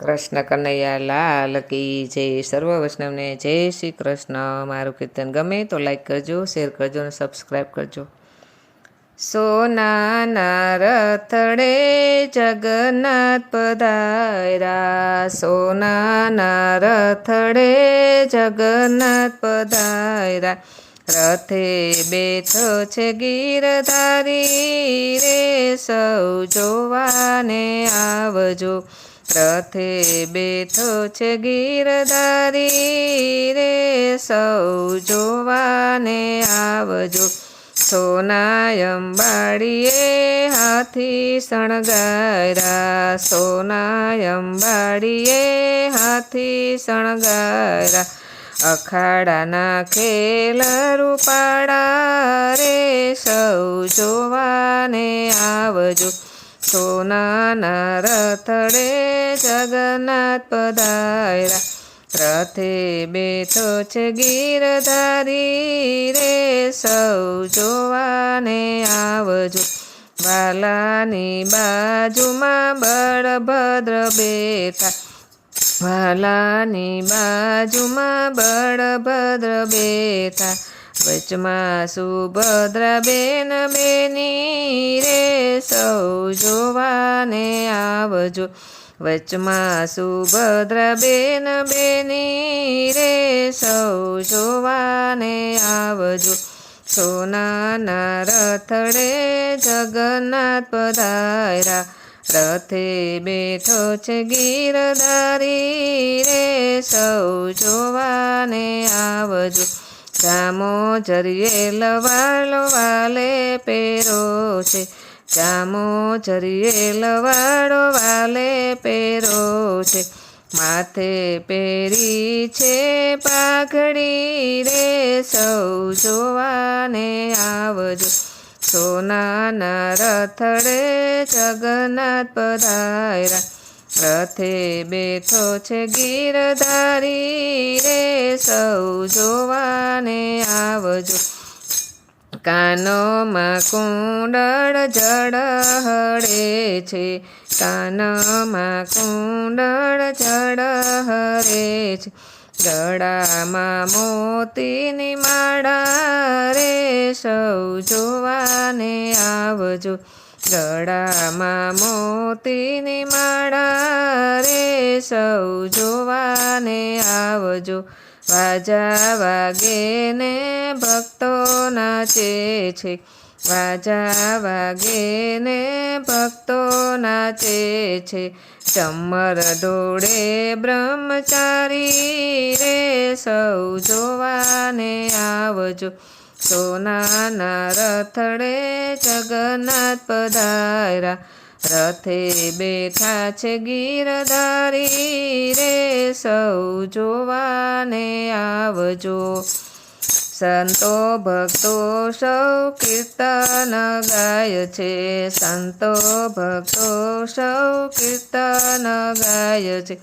કૃષ્ણ કનૈયા લાલ કી જય સર્વ વૈષ્ણવને જય શ્રી કૃષ્ણ. મારું કીર્તન ગમે તો લાઈક કરજો શેર કરજો અને સબસ્ક્રાઈબ કરજો. સોનાના રથડે જગન્નાથ પધાર્યા. સોનાના રથડે જગન્નાથ પધાર્યા. રથે બેઠો છે ગીરધારી રે, સૌ જોવાને આવજો. રથે બેઠો છે ગીરધારી રે, સૌ જોવાને આવજો. સોનાયંબાડીએ હાથી શણગારા સોનાયંબાડીએ હાથી શણગારા અખાડાના ખેલ રૂપાડા રે, સૌ જોવાને આવજો. સોનાના રથડે જગન્નાથ પધાર્યા. રથે બેઠો છે ગીરધારી રે, સૌ જોવાને આવજો. વાલાની બાજુમાં બળભદ્ર બેઠા. વાલાની બાજુમાં બળભદ્ર બેઠા. વચમાં સુભદ્રા બેન રે સૌ જોવાને આવજો. વચમાં સુભદ્ર બેન બેની રે સૌ જોવાને આવજો. સોનાના રથડે જગન્નાથ પધાર્યા. રથે બેઠો છે ગીરધારી રે સૌ જોવાને આવજો. જામો જરીએ લવાલો વાલે પેરો છે. જામો જરીએ લવાડો વાલે પેરો છે. માથે પેરી છે પાઘડી રે, સૌ જોવાને આવજો. સોનાના રથડે જગન્નાથ પધાર્યા. રથે બેઠો છે ગીરધારી રે સૌ જોવાને આવજો. કાનમાં કુંડળ જડ હળે છે. કાનમાં કુંડળ જડ હરે છે. ગળામાં મોતીની માળા રે સૌ જોવાને આવજો. ગળામાં મોતીની માળા રે સૌ જોવાને આવજો. વાજા વાગે ને ભક્તો નાચે છે. વાજા વાગે ને ભક્તો નાચે છે. ચમર ડોળે બ્રહ્મચારી રે સૌ જોવાને આવજો. સોનાના રથડે જગન્નાથ પધાર્યા. રથે બેઠા છે ગીરધારી રે, સૌ જોવાને આવજો. સંતો ભક્તો સૌ કીર્તન ગાય છે. સંતો ભક્તો સૌ કીર્તન ગાય છે.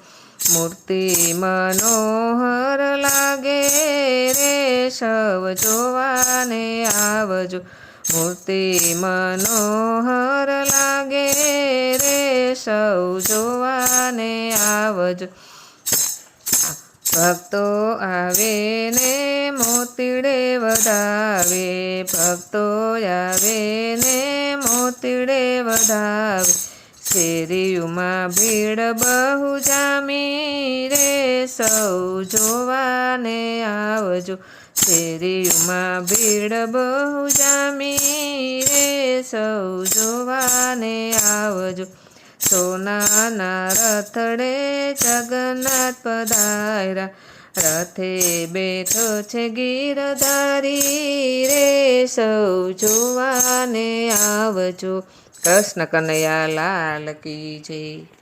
મૂર્તિ મનોહર લાગે રે, સૌ જોવાને આવજો. મૂર્તિ મનોહર લાગે સૌ જોવાને આવજો. ભક્તો આવે ને મોતીડે વધાવે. ભક્તો આવે ને મોતીડે વધાવે. શેરીઓમાં ભીડ બહુ જામી રે. સૌ જોવાને આવજો. શેરીઓમાં ભીડ બહુ જામી રે. સૌ જોવાને આવજો. સોનાના રથડે જગન્નાથ પધાર્યા. રથે બેઠો છે ગીરધારી, રે સૌ જોવાને આવજો. કૃષ્ણ કનૈયા લાલ કી જય.